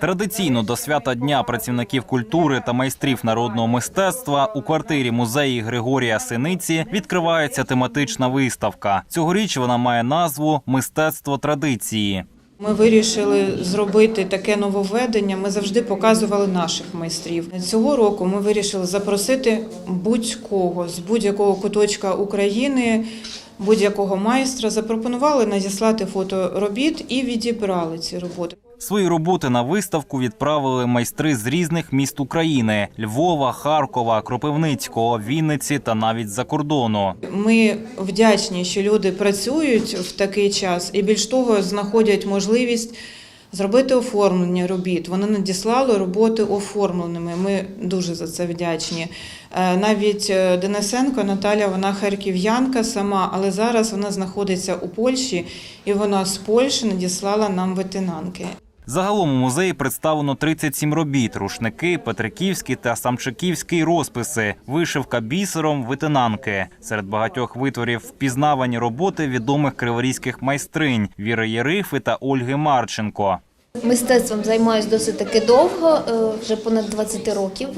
Традиційно до свята Дня працівників культури та майстрів народного мистецтва у квартирі музеї Григорія Синиці відкривається тематична виставка. Цьогоріч вона має назву Мистецтво традиції. Ми вирішили зробити таке нововведення. Ми завжди показували наших майстрів. Цього року ми вирішили запросити будь-кого з будь-якого куточка України, будь-якого майстра. Запропонували надіслати фото робіт і відібрали ці роботи. Свої роботи на виставку відправили майстри з різних міст України: Львова, Харкова, Кропивницького, Вінниці та навіть за кордону. Ми вдячні, що люди працюють в такий час і більш того знаходять можливість зробити оформлення робіт. Вони надіслали роботи оформленими. Ми дуже за це вдячні. Е, Навіть е, Денисенко Наталя, вона харків'янка сама, але зараз вона знаходиться у Польщі, і вона з Польщі надіслала нам ветенанки. Загалом у музеї представлено 37 робіт: рушники, петриківські та самчиківські розписи, вишивка бісером, витинанки. Серед багатьох витворів впізнавані роботи відомих криворізьких майстринь Віри Єрифи та Ольги Марченко. Мистецтвом займаюся досить таки довго, е, вже понад 20 років.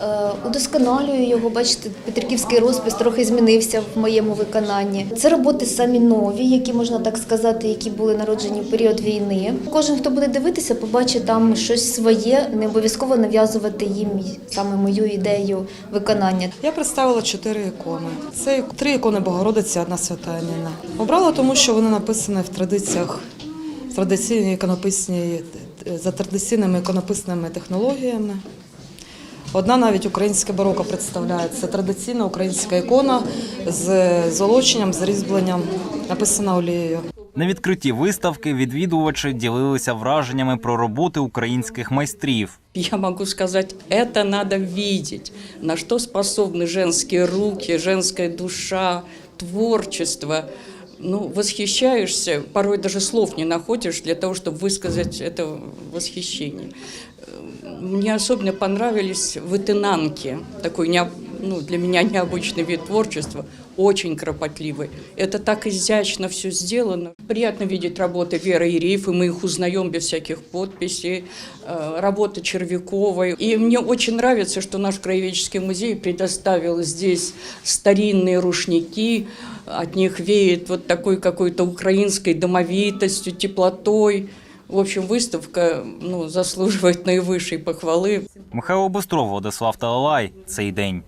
Е, Удосконалюю його. Бачите, Петриківський розпис трохи змінився в моєму виконанні. Це роботи самі нові, які можна так сказати, які були народжені в період війни. Кожен, хто буде дивитися, побачить там щось своє, не обов'язково нав'язувати їм саме мою ідею виконання. Я представила чотири ікони. Це три ікони Богородиці, одна свята Ніна. Обрала тому, що вони написані в традиціях традиційні іконописні за традиційними іконописними технологіями. Одна навіть українське бароко представляє. Це традиційна українська ікона з золоченням, з різьбленням, написана олією. На відкритті виставки відвідувачі ділилися враженнями про роботи українських майстрів. Я могу сказать, это надо видеть, на что способны женские руки, женская душа, творчество Ну, восхищаешься, порой даже слов не находишь для того, чтобы высказать это восхищение. Э, Мне особенно понравились вытынанки, такой необ- ну, для меня необычный вид творчества, очень кропотливый. Это так изящно все сделано. Приятно видеть работы Веры и Рифы, мы их узнаем без всяких подписей, э, работы Червяковой. И мне очень нравится, что наш краеведческий музей предоставил здесь старинные рушники, от них веет вот такой какой-то украинской домовитостью, теплотой. В общем, выставка ну, заслуживает наивысшей похвалы. Михайло Бистров, Владислав Талалай. Цей день.